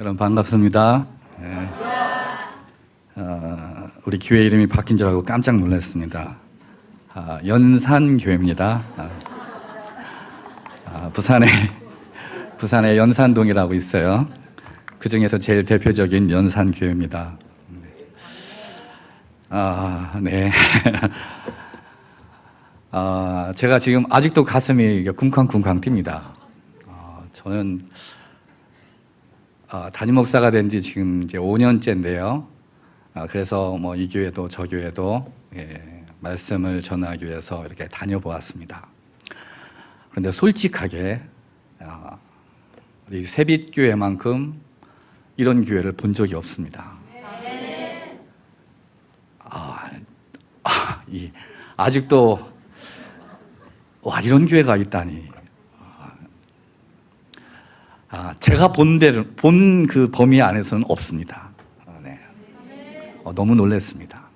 여러분 반갑습니다. 네. 어, 우리 교회 이름이 바뀐 줄 알고 깜짝 놀랐습니다. 아, 연산 교회입니다. 아, 아, 부산에 부산에 연산동이라고 있어요. 그 중에서 제일 대표적인 연산 교회입니다. 아, 네. 아, 제가 지금 아직도 가슴이 쿵쾅쿵쾅 뜁니다. 아, 저는 아, 담임 목사가 된 지 지금 이제 5년째인데요. 아, 그래서 뭐 이 교회도 저 교회도 예, 말씀을 전하기 위해서 이렇게 다녀보았습니다. 그런데 솔직하게 아, 우리 세빛교회만큼 이런 교회를 본 적이 없습니다. 아, 아, 이, 아직도 와 이런 교회가 있다니. 아, 제가 본 데를 본그 범위 안에서는 없습니다. 아, 네. 어, 너무 놀랐습니다.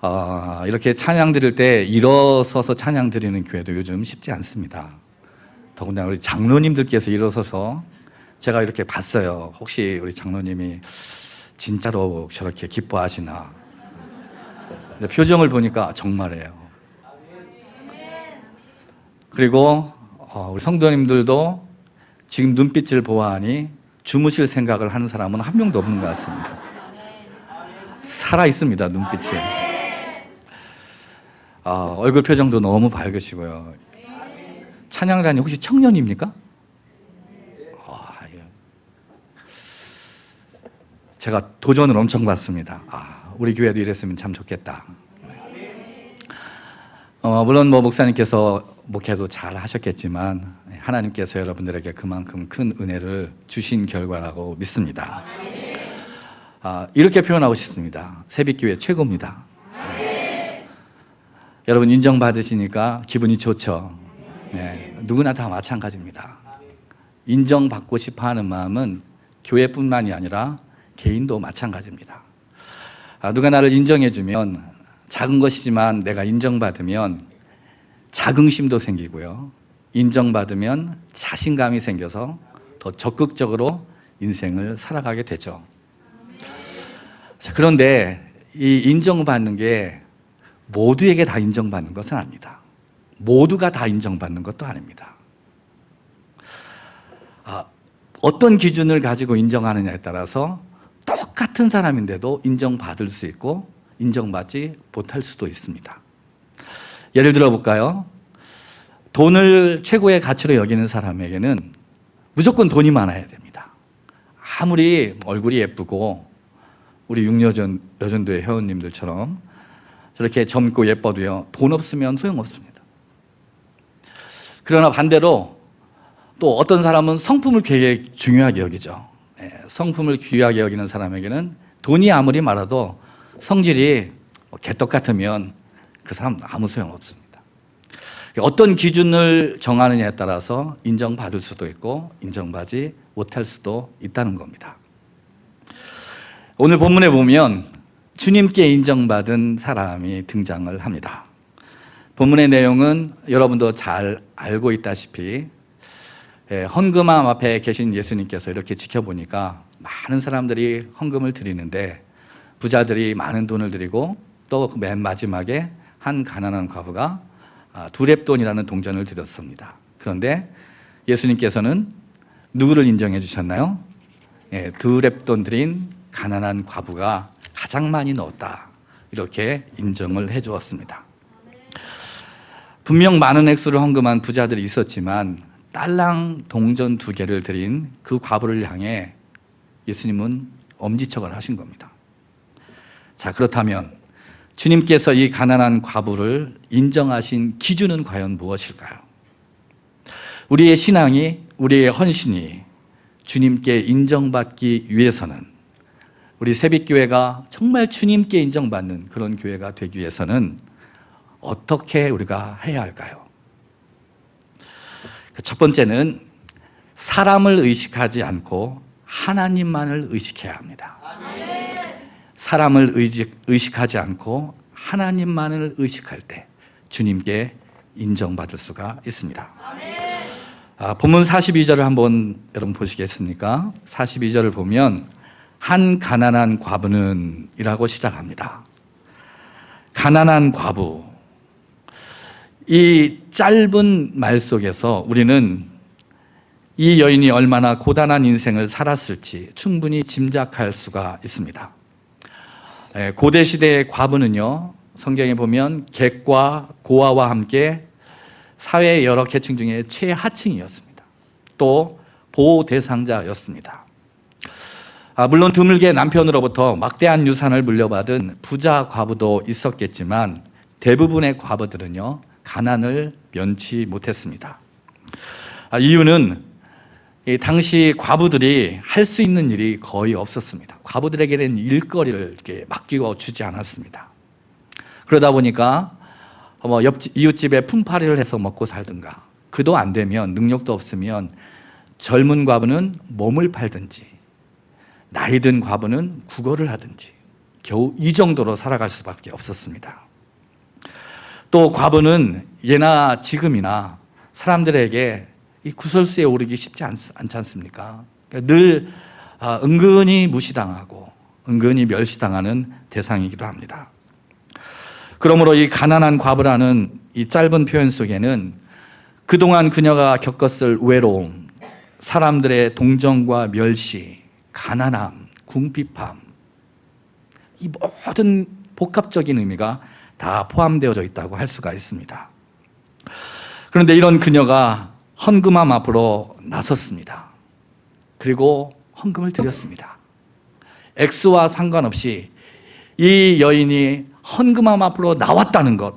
아, 이렇게 찬양 드릴 때 일어서서 찬양 드리는 교회도 요즘 쉽지 않습니다. 더군다나 우리 장로님들께서 일어서서 제가 이렇게 봤어요. 혹시 우리 장로님이 진짜로 저렇게 기뻐하시나? 표정을 보니까 정말이에요. 그리고 어, 우리 성도님들도 지금 눈빛을 보아하니 주무실 생각을 하는 사람은 한 명도 없는 것 같습니다. 살아 있습니다 눈빛이. 아, 얼굴 표정도 너무 밝으시고요. 찬양단이 혹시 청년입니까? 아, 예. 제가 도전을 엄청 받습니다. 아, 우리 교회도 이랬으면 참 좋겠다. 어, 물론 뭐 목사님께서 목회도 잘 하셨겠지만 하나님께서 여러분들에게 그만큼 큰 은혜를 주신 결과라고 믿습니다. 아, 이렇게 표현하고 싶습니다. 새빛교회 최고입니다. 여러분 인정받으시니까 기분이 좋죠. 네, 누구나 다 마찬가지입니다. 인정받고 싶어 하는 마음은 교회뿐만이 아니라 개인도 마찬가지입니다. 아, 누가 나를 인정해주면 작은 것이지만 내가 인정받으면 자긍심도 생기고요. 인정받으면 자신감이 생겨서 더 적극적으로 인생을 살아가게 되죠. 자, 그런데 이 인정받는 게 모두에게 다 인정받는 것은 아닙니다. 모두가 다 인정받는 것도 아닙니다. 아, 어떤 기준을 가지고 인정하느냐에 따라서 똑같은 사람인데도 인정받을 수 있고 인정받지 못할 수도 있습니다. 예를 들어 볼까요? 돈을 최고의 가치로 여기는 사람에게는 무조건 돈이 많아야 됩니다. 아무리 얼굴이 예쁘고 우리 육여전 여전도의 회원님들처럼 저렇게 젊고 예뻐도요 돈 없으면 소용없습니다. 그러나 반대로 또 어떤 사람은 성품을 되게 중요하게 여기죠. 예, 성품을 귀하게 여기는 사람에게는 돈이 아무리 많아도 성질이 뭐 개떡 같으면 그 사람 아무 소용 없습니다. 어떤 기준을 정하느냐에 따라서 인정받을 수도 있고 인정받지 못할 수도 있다는 겁니다. 오늘 본문에 보면 주님께 인정받은 사람이 등장을 합니다. 본문의 내용은 여러분도 잘 알고 있다시피 예, 헌금함 앞에 계신 예수님께서 이렇게 지켜보니까 많은 사람들이 헌금을 드리는데 부자들이 많은 돈을 드리고 또 맨 마지막에 한 가난한 과부가 아, 두랩돈이라는 동전을 드렸습니다. 그런데 예수님께서는 누구를 인정해 주셨나요? 예, 두랩돈 드린 가난한 과부가 가장 많이 넣었다. 이렇게 인정을 해 주었습니다. 분명 많은 액수를 헌금한 부자들이 있었지만 딸랑 동전 두 개를 드린 그 과부를 향해 예수님은 엄지척을 하신 겁니다. 자, 그렇다면 주님께서 이 가난한 과부를 인정하신 기준은 과연 무엇일까요? 우리의 신앙이, 우리의 헌신이 주님께 인정받기 위해서는 우리 새빛교회가 정말 주님께 인정받는 그런 교회가 되기 위해서는 어떻게 우리가 해야 할까요? 그첫 번째는 사람을 의식하지 않고 하나님만을 의식해야 합니다. 사람을 의식, 하지 않고 하나님만을 의식할 때 주님께 인정받을 수가 있습니다. 아, 본문 42절을 한번 여러분 보시겠습니까? 42절을 보면 한 가난한 과부는 이라고 시작합니다. 가난한 과부. 이 짧은 말 속에서 우리는 이 여인이 얼마나 고단한 인생을 살았을지 충분히 짐작할 수가 있습니다. 예, 고대 시대의 과부는요, 성경에 보면 객과 고아와 함께 사회의 여러 계층 중에 최하층이었습니다. 또 보호 대상자였습니다. 아, 물론 드물게 남편으로부터 막대한 유산을 물려받은 부자 과부도 있었겠지만 대부분의 과부들은요 가난을 면치 못했습니다. 아, 이유는 이 당시 과부들이 할 수 있는 일이 거의 없었습니다. 과부들에게는 일거리를 이렇게 맡기고 주지 않았습니다. 그러다 보니까 뭐옆 이웃집에 품팔이를 해서 먹고 살든가 그도 안 되면 능력도 없으면 젊은 과부는 몸을 팔든지 나이 든 과부는 국어를 하든지 겨우 이 정도로 살아갈 수밖에 없었습니다. 또 과부는 예나 지금이나 사람들에게 이 구설수에 오르기 쉽지 않, 않지 않습니까? 그러니까 늘 아, 은근히 무시당하고 은근히 멸시당하는 대상이기도 합니다. 그러므로 이 가난한 과부라는 이 짧은 표현 속에는 그동안 그녀가 겪었을 외로움, 사람들의 동정과 멸시, 가난함, 궁핍함, 이 모든 복합적인 의미가 다 포함되어져 있다고 할 수가 있습니다. 그런데 이런 그녀가 헌금함 앞으로 나섰습니다. 그리고 헌금을 드렸습니다. 액수와 상관없이 이 여인이 헌금함 앞으로 나왔다는 것,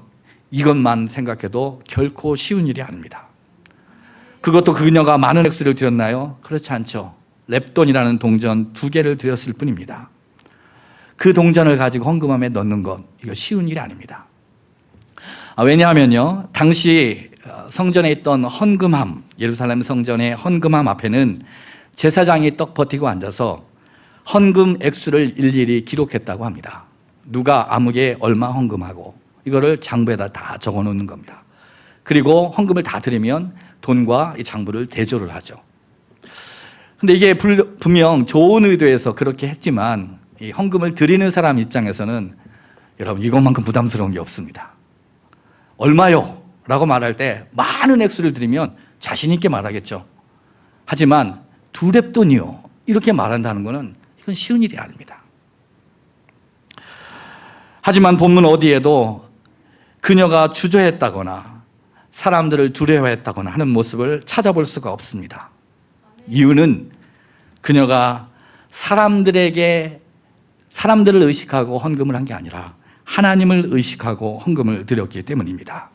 이것만 생각해도 결코 쉬운 일이 아닙니다. 그것도 그녀가 많은 액수를 드렸나요? 그렇지 않죠. 랩돈이라는 동전 두 개를 드렸을 뿐입니다. 그 동전을 가지고 헌금함에 넣는 것, 이거 쉬운 일이 아닙니다. 아, 왜냐하면요, 당시 어, 성전에 있던 헌금함, 예루살렘 성전의 헌금함 앞에는 제사장이 떡 버티고 앉아서 헌금 액수를 일일이 기록했다고 합니다. 누가 아무게 얼마 헌금하고 이거를 장부에다 다 적어 놓는 겁니다. 그리고 헌금을 다 드리면 돈과 이 장부를 대조를 하죠. 근데 이게 분명 좋은 의도에서 그렇게 했지만 이 헌금을 드리는 사람 입장에서는 여러분 이것만큼 부담스러운 게 없습니다. 얼마요? 라고 말할 때 많은 액수를 드리면 자신 있게 말하겠죠. 하지만 두 랩돈이요. 이렇게 말한다는 것은 이건 쉬운 일이 아닙니다. 하지만 본문 어디에도 그녀가 주저했다거나 사람들을 두려워했다거나 하는 모습을 찾아볼 수가 없습니다. 이유는 그녀가 사람들에게 사람들을 의식하고 헌금을 한 게 아니라 하나님을 의식하고 헌금을 드렸기 때문입니다.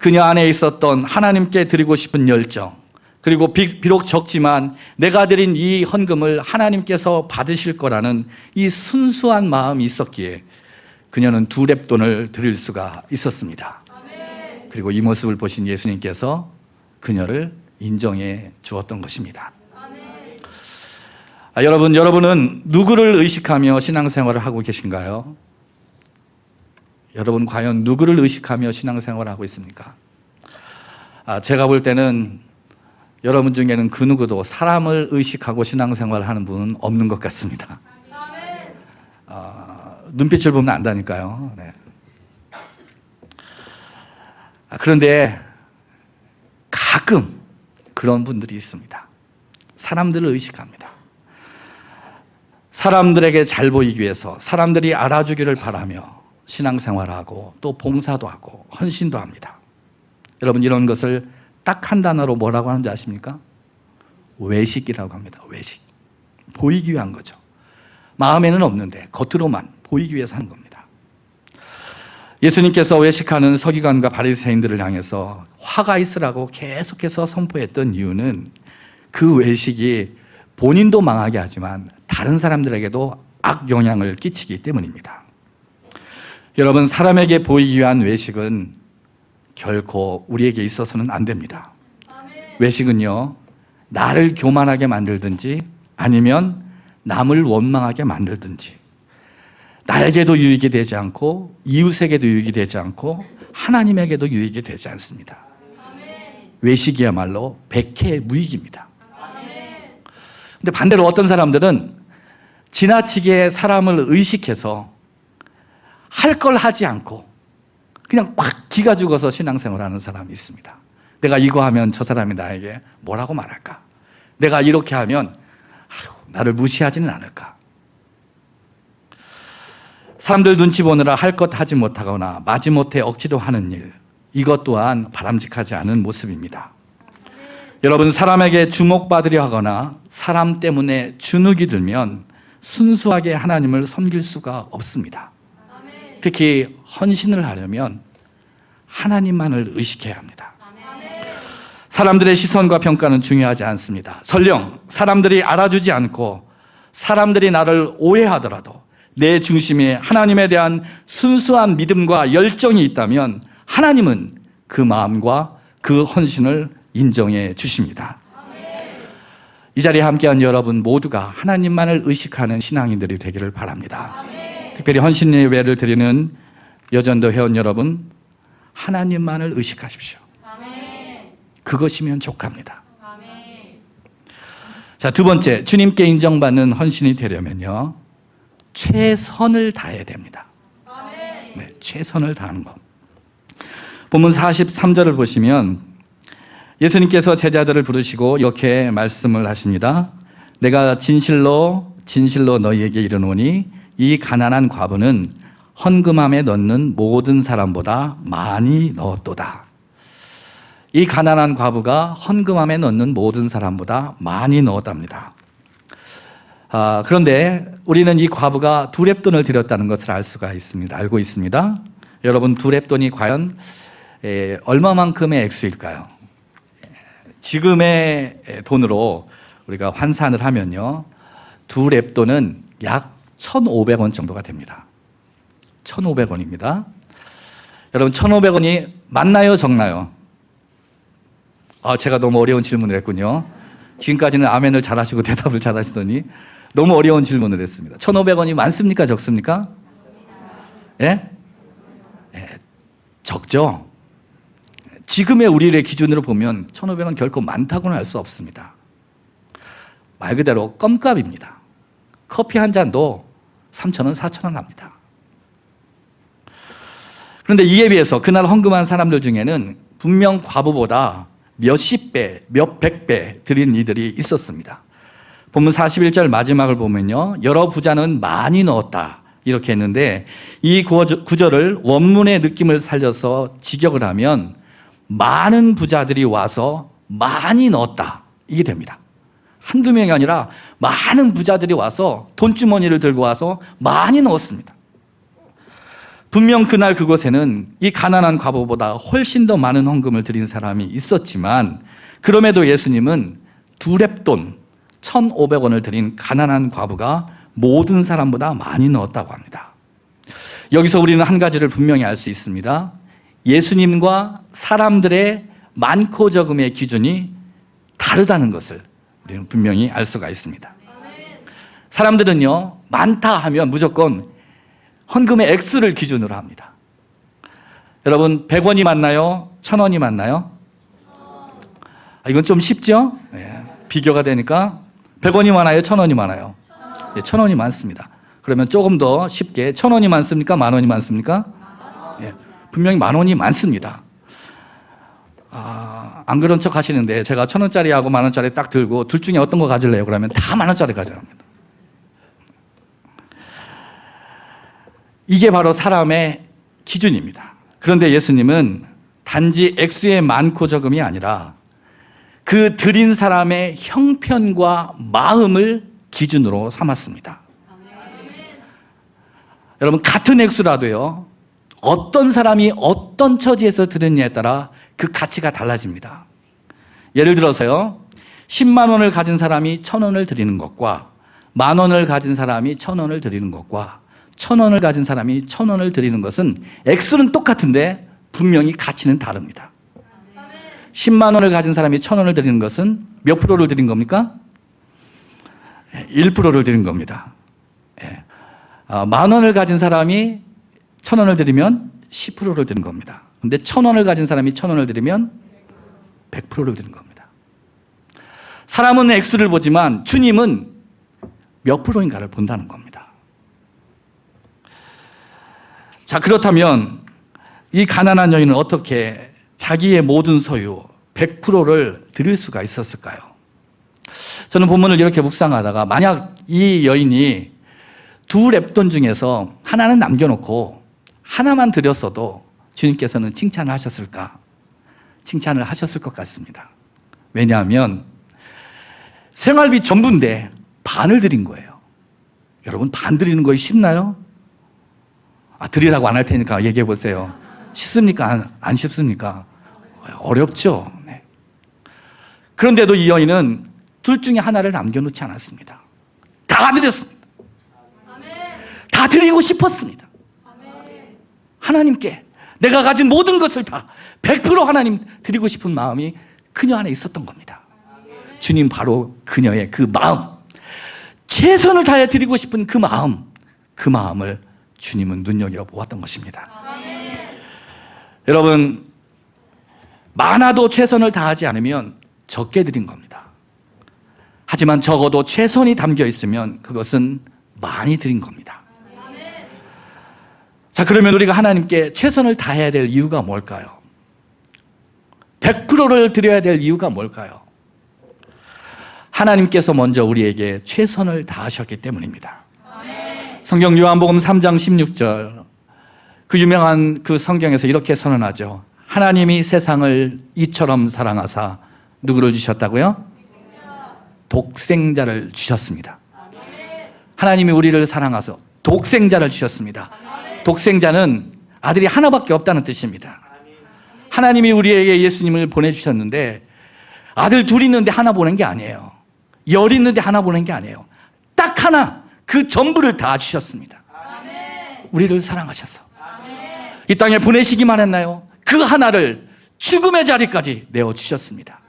그녀 안에 있었던 하나님께 드리고 싶은 열정, 그리고 비록 적지만 내가 드린 이 헌금을 하나님께서 받으실 거라는 이 순수한 마음이 있었기에 그녀는 두 랩돈을 드릴 수가 있었습니다. 그리고 이 모습을 보신 예수님께서 그녀를 인정해 주었던 것입니다. 아, 여러분, 여러분은 누구를 의식하며 신앙생활을 하고 계신가요? 여러분 과연 누구를 의식하며 신앙생활을 하고 있습니까? 아, 제가 볼 때는 여러분 중에는 그 누구도 사람을 의식하고 신앙생활을 하는 분은 없는 것 같습니다. 아, 눈빛을 보면 안다니까요. 네. 아, 그런데 가끔 그런 분들이 있습니다. 사람들을 의식합니다. 사람들에게 잘 보이기 위해서 사람들이 알아주기를 바라며 신앙생활하고 또 봉사도 하고 헌신도 합니다. 여러분 이런 것을 딱 한 단어로 뭐라고 하는지 아십니까? 외식이라고 합니다. 외식. 보이기 위한 거죠. 마음에는 없는데 겉으로만 보이기 위해서 한 겁니다. 예수님께서 외식하는 서기관과 바리새인들을 향해서 화가 있으라고 계속해서 선포했던 이유는 그 외식이 본인도 망하게 하지만 다른 사람들에게도 악영향을 끼치기 때문입니다. 여러분, 사람에게 보이기 위한 외식은 결코 우리에게 있어서는 안 됩니다. 외식은요, 나를 교만하게 만들든지 아니면 남을 원망하게 만들든지 나에게도 유익이 되지 않고 이웃에게도 유익이 되지 않고 하나님에게도 유익이 되지 않습니다. 외식이야말로 백해 무익입니다. 근데 반대로 어떤 사람들은 지나치게 사람을 의식해서 할 걸 하지 않고 그냥 꽉 기가 죽어서 신앙생활 하는 사람이 있습니다. 내가 이거 하면 저 사람이 나에게 뭐라고 말할까? 내가 이렇게 하면 아휴, 나를 무시하지는 않을까? 사람들 눈치 보느라 할 것 하지 못하거나 마지못해 억지로 하는 일 이것 또한 바람직하지 않은 모습입니다. 여러분 사람에게 주목받으려 하거나 사람 때문에 주눅이 들면 순수하게 하나님을 섬길 수가 없습니다. 특히 헌신을 하려면 하나님만을 의식해야 합니다. 사람들의 시선과 평가는 중요하지 않습니다. 설령 사람들이 알아주지 않고 사람들이 나를 오해하더라도 내 중심에 하나님에 대한 순수한 믿음과 열정이 있다면 하나님은 그 마음과 그 헌신을 인정해 주십니다. 이 자리에 함께한 여러분 모두가 하나님만을 의식하는 신앙인들이 되기를 바랍니다. 특별히 헌신 예배를 드리는 여전도 회원 여러분, 하나님만을 의식하십시오. 그것이면 족합니다. 자, 두 번째, 주님께 인정받는 헌신이 되려면요, 최선을 다해야 됩니다. 네, 최선을 다하는 것. 본문 43절을 보시면 예수님께서 제자들을 부르시고 이렇게 말씀을 하십니다. 내가 진실로 진실로 너희에게 이르노니 이 가난한 과부는 헌금함에 넣는 모든 사람보다 많이 넣었도다. 이 가난한 과부가 헌금함에 넣는 모든 사람보다 많이 넣었답니다. 아, 그런데 우리는 이 과부가 두 랩돈을 드렸다는 것을 알 수가 있습니다. 알고 있습니다. 여러분 두 랩돈이 과연 에, 얼마만큼의 액수일까요? 지금의 돈으로 우리가 환산을 하면요. 두 랩돈은 약 1,500원 정도가 됩니다. 1,500원입니다. 여러분 1,500원이 맞나요, 적나요? 아, 제가 너무 어려운 질문을 했군요. 지금까지는 아멘을 잘 하시고 대답을 잘 하시더니 너무 어려운 질문을 했습니다. 1,500원이 많습니까, 적습니까? 예? 예, 적죠. 지금의 우리의 기준으로 보면 1,500원 결코 많다고는 할 수 없습니다. 말 그대로 껌값입니다. 커피 한 잔도 3,000원, 4,000원 합니다. 그런데 이에 비해서 그날 헌금한 사람들 중에는 분명 과부보다 몇십 배, 몇백 배 드린 이들이 있었습니다. 본문 41절 마지막을 보면요. 여러 부자는 많이 넣었다. 이렇게 했는데 이 구절을 원문의 느낌을 살려서 직역을 하면 많은 부자들이 와서 많이 넣었다. 이게 됩니다. 한두 명이 아니라 많은 부자들이 와서 돈주머니를 들고 와서 많이 넣었습니다. 분명 그날 그곳에는 이 가난한 과부보다 훨씬 더 많은 헌금을 드린 사람이 있었지만 그럼에도 예수님은 두 랩돈 1,500원을 드린 가난한 과부가 모든 사람보다 많이 넣었다고 합니다. 여기서 우리는 한 가지를 분명히 알 수 있습니다. 예수님과 사람들의 많고 적음의 기준이 다르다는 것을 우리는 분명히 알 수가 있습니다. 사람들은요, 많다 하면 무조건 헌금의 액수를 기준으로 합니다. 여러분, 100원이 맞나요? 1000원이 맞나요? 아, 이건 좀 쉽죠? 네, 비교가 되니까 100원이 많아요? 1000원이 많아요? 네, 1000원이 많습니다. 그러면 조금 더 쉽게 1000원이 많습니까? 만원이 많습니까? 네, 분명히 만원이 많습니다. 아, 안 그런 척 하시는데 제가 천 원짜리하고 만 원짜리 딱 들고 둘 중에 어떤 거 가질래요? 그러면 다 만 원짜리 가져갑니다. 이게 바로 사람의 기준입니다. 그런데 예수님은 단지 액수의 많고 적음이 아니라 그 드린 사람의 형편과 마음을 기준으로 삼았습니다. 여러분 같은 액수라도요. 어떤 사람이 어떤 처지에서 드렸냐에 따라 그 가치가 달라집니다. 예를 들어서요. 10만 원을 가진 사람이 천 원을 드리는 것과 만 원을 가진 사람이 천 원을 드리는 것과 천 원을 가진 사람이 천 원을 드리는 것은 액수는 똑같은데 분명히 가치는 다릅니다. 10만 원을 가진 사람이 천 원을 드리는 것은 몇 프로를 드린 겁니까? 1%를 드린 겁니다. 예. 아, 만 원을 가진 사람이 천 원을 드리면 10%를 드린 겁니다. 근데 천 원을 가진 사람이 천 원을 드리면 100%를 드린 겁니다. 사람은 액수를 보지만 주님은 몇 프로인가를 본다는 겁니다. 자, 그렇다면 이 가난한 여인은 어떻게 자기의 모든 소유 100%를 드릴 수가 있었을까요? 저는 본문을 이렇게 묵상하다가 만약 이 여인이 두 랩돈 중에서 하나는 남겨놓고 하나만 드렸어도 주님께서는 칭찬을 하셨을까? 칭찬을 하셨을 것 같습니다. 왜냐하면 생활비 전부인데 반을 드린 거예요. 여러분 반 드리는 거이 쉽나요? 아, 드리라고 안 할 테니까 얘기해 보세요. 쉽습니까? 안, 안 쉽습니까? 어렵죠. 네. 그런데도 이 여인은 둘 중에 하나를 남겨놓지 않았습니다. 다 드렸습니다. 다 드리고 싶었습니다. 하나님께 내가 가진 모든 것을 다 100% 하나님 드리고 싶은 마음이 그녀 안에 있었던 겁니다. 주님 바로 그녀의 그 마음, 최선을 다해 드리고 싶은 그 마음, 그 마음을 주님은 눈여겨 보았던 것입니다. 여러분, 많아도 최선을 다하지 않으면 적게 드린 겁니다. 하지만 적어도 최선이 담겨 있으면 그것은 많이 드린 겁니다. 자, 그러면 우리가 하나님께 최선을 다해야 될 이유가 뭘까요? 100%를 드려야 될 이유가 뭘까요? 하나님께서 먼저 우리에게 최선을 다하셨기 때문입니다. 성경 요한복음 3장 16절 그 유명한 그 성경에서 이렇게 선언하죠. 하나님이 세상을 이처럼 사랑하사 누구를 주셨다고요? 독생자를 주셨습니다. 하나님이 우리를 사랑하서 독생자를 주셨습니다. 독생자는 아들이 하나밖에 없다는 뜻입니다. 하나님이 우리에게 예수님을 보내주셨는데 아들 둘 있는데 하나 보낸 게 아니에요. 열 있는데 하나 보낸 게 아니에요. 딱 하나 그 전부를 다 주셨습니다. 우리를 사랑하셔서 이 땅에 보내시기만 했나요? 그 하나를 죽음의 자리까지 내어 주셨습니다.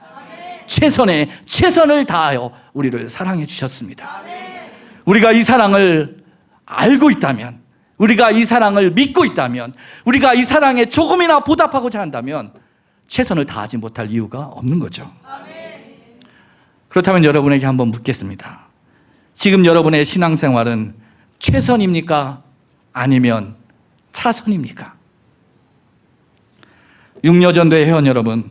최선의 최선을 다하여 우리를 사랑해 주셨습니다. 우리가 이 사랑을 알고 있다면, 우리가 이 사랑을 믿고 있다면, 우리가 이 사랑에 조금이나 보답하고자 한다면 최선을 다하지 못할 이유가 없는 거죠. 그렇다면 여러분에게 한번 묻겠습니다. 지금 여러분의 신앙생활은 최선입니까? 아니면 차선입니까? 육려전도의 회원 여러분,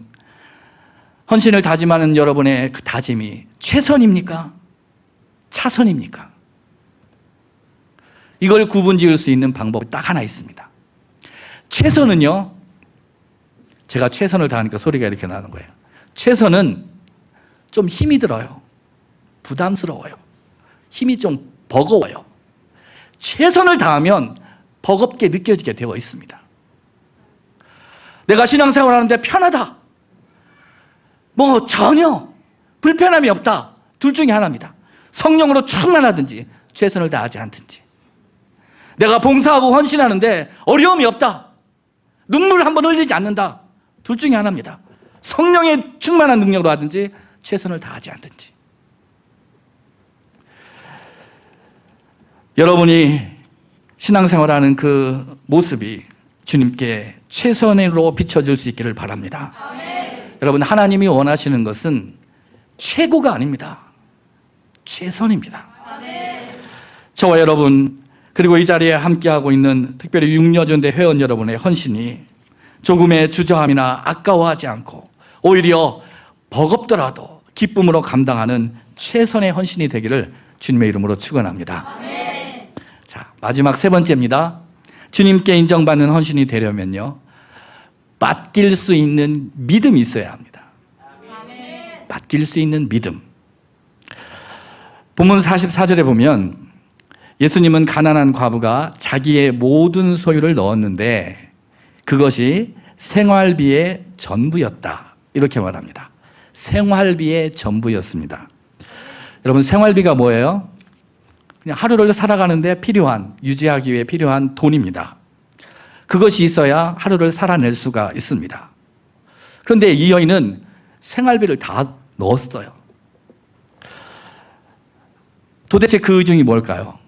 헌신을 다짐하는 여러분의 그 다짐이 최선입니까? 차선입니까? 이걸 구분 지을 수 있는 방법이 딱 하나 있습니다. 최선은요, 제가 최선을 다하니까 소리가 이렇게 나는 거예요. 최선은 좀 힘이 들어요. 부담스러워요. 힘이 좀 버거워요. 최선을 다하면 버겁게 느껴지게 되어 있습니다. 내가 신앙생활 하는데 편하다. 뭐 전혀 불편함이 없다. 둘 중에 하나입니다. 성령으로 충만하든지 최선을 다하지 않든지. 내가 봉사하고 헌신하는데 어려움이 없다. 눈물 한 번 흘리지 않는다. 둘 중에 하나입니다. 성령의 충만한 능력으로 하든지 최선을 다하지 않든지. 여러분이 신앙생활하는 그 모습이 주님께 최선으로 비춰질 수 있기를 바랍니다. 여러분, 하나님이 원하시는 것은 최고가 아닙니다. 최선입니다. 저와 여러분, 그리고 이 자리에 함께하고 있는 특별히 육려전대 회원 여러분의 헌신이 조금의 주저함이나 아까워하지 않고 오히려 버겁더라도 기쁨으로 감당하는 최선의 헌신이 되기를 주님의 이름으로 축원합니다. 자, 마지막 세 번째입니다. 주님께 인정받는 헌신이 되려면요. 맡길 수 있는 믿음이 있어야 합니다. 맡길 수 있는 믿음. 본문 44절에 보면 예수님은 가난한 과부가 자기의 모든 소유를 넣었는데 그것이 생활비의 전부였다. 이렇게 말합니다. 생활비의 전부였습니다. 여러분, 생활비가 뭐예요? 그냥 하루를 살아가는데 필요한, 유지하기 위해 필요한 돈입니다. 그것이 있어야 하루를 살아낼 수가 있습니다. 그런데 이 여인은 생활비를 다 넣었어요. 도대체 그 의중이 뭘까요?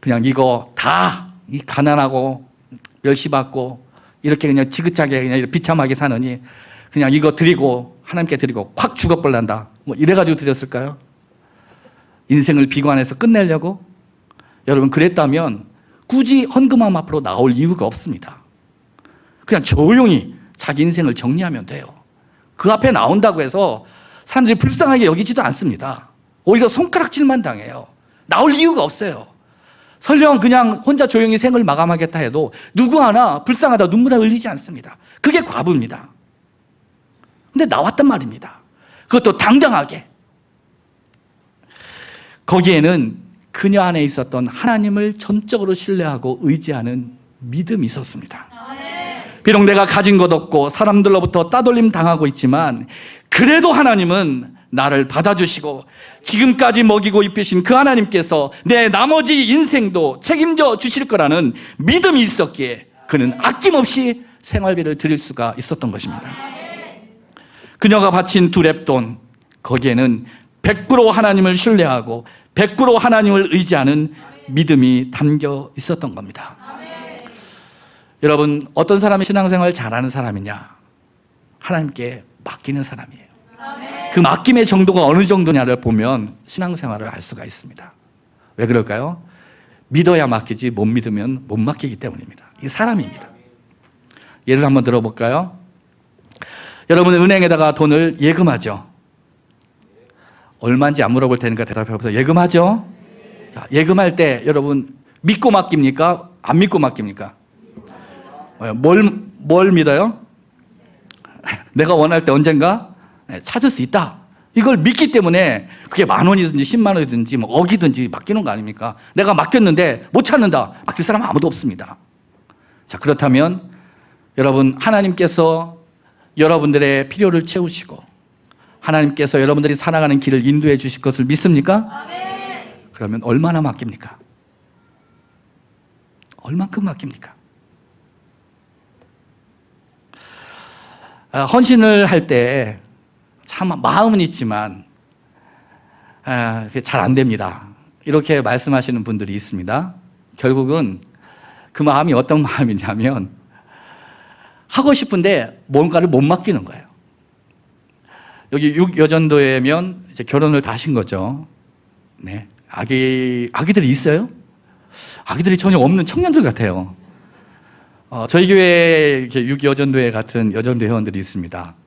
그냥 이거 다 이 가난하고 멸시받고 이렇게 그냥 지긋하게 그냥 비참하게 사느니 그냥 이거 드리고 하나님께 드리고 확 죽어버린다. 뭐 이래가지고 드렸을까요? 인생을 비관해서 끝내려고? 여러분 그랬다면 굳이 헌금함 앞으로 나올 이유가 없습니다. 그냥 조용히 자기 인생을 정리하면 돼요. 그 앞에 나온다고 해서 사람들이 불쌍하게 여기지도 않습니다. 오히려 손가락질만 당해요. 나올 이유가 없어요. 설령 그냥 혼자 조용히 생을 마감하겠다 해도 누구 하나 불쌍하다 눈물을 흘리지 않습니다. 그게 과부입니다. 근데 나왔단 말입니다. 그것도 당당하게. 거기에는 그녀 안에 있었던 하나님을 전적으로 신뢰하고 의지하는 믿음이 있었습니다. 비록 내가 가진 것 없고 사람들로부터 따돌림 당하고 있지만 그래도 하나님은 나를 받아주시고 지금까지 먹이고 입히신 그 하나님께서 내 나머지 인생도 책임져 주실 거라는 믿음이 있었기에 그는 아낌없이 생활비를 드릴 수가 있었던 것입니다. 그녀가 바친 두 랩돈 거기에는 100% 하나님을 신뢰하고 100% 하나님을 의지하는 믿음이 담겨 있었던 겁니다. 여러분 어떤 사람이 신앙생활 잘하는 사람이냐? 하나님께 맡기는 사람이에요. 그 맡김의 정도가 어느 정도냐를 보면 신앙생활을 알 수가 있습니다. 왜 그럴까요? 믿어야 맡기지 못 믿으면 못 맡기기 때문입니다. 이게 사람입니다. 예를 한번 들어볼까요? 여러분 은행에다가 돈을 예금하죠. 얼마인지 안 물어볼 테니까 대답해 보세요. 예금하죠? 자, 예금할 때 여러분 믿고 맡깁니까? 안 믿고 맡깁니까? 어, 뭘, 뭘 믿어요? 내가 원할 때 언젠가 네, 찾을 수 있다. 이걸 믿기 때문에 그게 만 원이든지 십만 원이든지 뭐 억이든지 맡기는 거 아닙니까? 내가 맡겼는데 못 찾는다. 맡길 사람 아무도 없습니다. 자, 그렇다면 여러분 하나님께서 여러분들의 필요를 채우시고 하나님께서 여러분들이 살아가는 길을 인도해 주실 것을 믿습니까? 그러면 얼마나 맡깁니까? 얼만큼 맡깁니까? 아, 헌신을 할 때 참 마음은 있지만 아, 잘안 됩니다. 이렇게 말씀하시는 분들이 있습니다. 결국은 그 마음이 어떤 마음이냐면 하고 싶은데 뭔가를 못 맡기는 거예요. 여기 6여전도에면 이제 결혼을 다 하신 거죠. 네. 아기, 아기들이 있어요? 아기들이 전혀 없는 청년들 같아요. 어, 저희 교회에 이렇게 6여전도회 같은 여전도 회원들이 있습니다.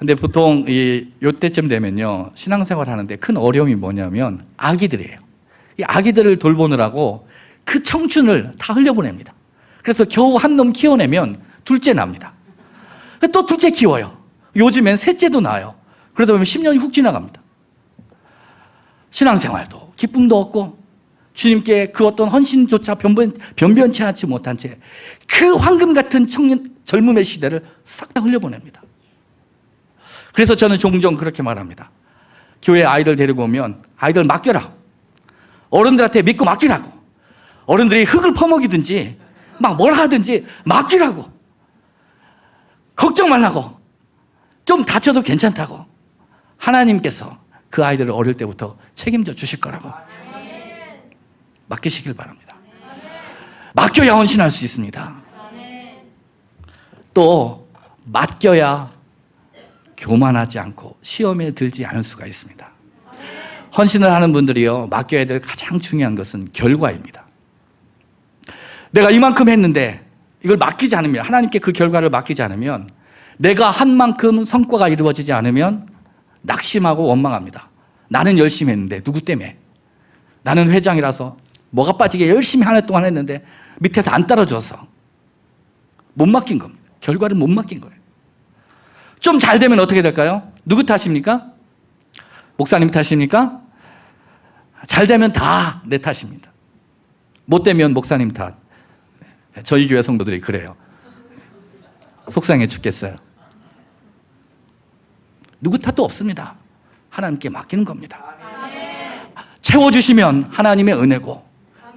근데 보통 이, 요때쯤 되면요. 신앙생활 하는데 큰 어려움이 뭐냐면 아기들이에요. 이 아기들을 돌보느라고 그 청춘을 다 흘려보냅니다. 그래서 겨우 한 놈 키워내면 둘째 납니다. 또 둘째 키워요. 요즘엔 셋째도 나요. 그러다 보면 10년이 훅 지나갑니다. 신앙생활도 기쁨도 없고 주님께 그 어떤 헌신조차 변변, 변변치 않지 못한 채 그 황금 같은 청년 젊음의 시대를 싹 다 흘려보냅니다. 그래서 저는 종종 그렇게 말합니다. 교회 아이들 데리고 오면 아이들 맡겨라. 어른들한테 믿고 맡기라고. 어른들이 흙을 퍼먹이든지 막 뭘 하든지 맡기라고. 걱정 말라고. 좀 다쳐도 괜찮다고. 하나님께서 그 아이들을 어릴 때부터 책임져 주실 거라고. 맡기시길 바랍니다. 맡겨야 헌신할 수 있습니다. 또 맡겨야 교만하지 않고 시험에 들지 않을 수가 있습니다. 헌신을 하는 분들이요, 맡겨야 될 가장 중요한 것은 결과입니다. 내가 이만큼 했는데 이걸 맡기지 않으면, 하나님께 그 결과를 맡기지 않으면 내가 한 만큼 성과가 이루어지지 않으면 낙심하고 원망합니다. 나는 열심히 했는데 누구 때문에? 나는 회장이라서 뭐가 빠지게 열심히 한 해 동안 했는데 밑에서 안 따라줘서 못 맡긴 겁니다. 결과를 못 맡긴 거예요. 좀 잘 되면 어떻게 될까요? 누구 탓입니까? 목사님 탓입니까? 잘 되면 다 내 탓입니다. 못 되면 목사님 탓. 저희 교회 성도들이 그래요. 속상해 죽겠어요. 누구 탓도 없습니다. 하나님께 맡기는 겁니다. 채워주시면 하나님의 은혜고,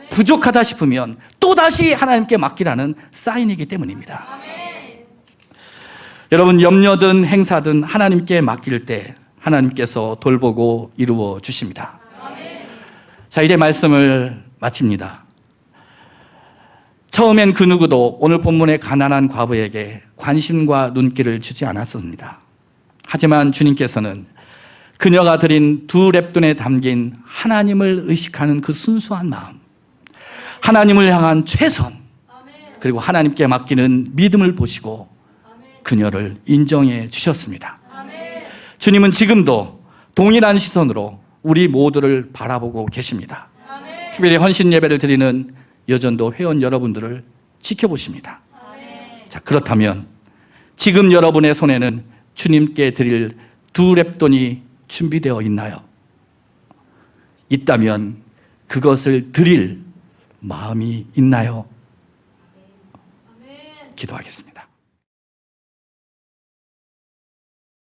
부족하다 싶으면 또다시 하나님께 맡기라는 사인이기 때문입니다. 여러분, 염려든 행사든 하나님께 맡길 때 하나님께서 돌보고 이루어 주십니다. 자, 이제 말씀을 마칩니다. 처음엔 그 누구도 오늘 본문의 가난한 과부에게 관심과 눈길을 주지 않았습니다. 하지만 주님께서는 그녀가 드린 두 랩돈에 담긴 하나님을 의식하는 그 순수한 마음, 하나님을 향한 최선, 그리고 하나님께 맡기는 믿음을 보시고 그녀를 인정해 주셨습니다. 주님은 지금도 동일한 시선으로 우리 모두를 바라보고 계십니다. 특별히 헌신 예배를 드리는 여전도 회원 여러분들을 지켜보십니다. 자, 그렇다면 지금 여러분의 손에는 주님께 드릴 두 랩돈이 준비되어 있나요? 있다면 그것을 드릴 마음이 있나요? 기도하겠습니다.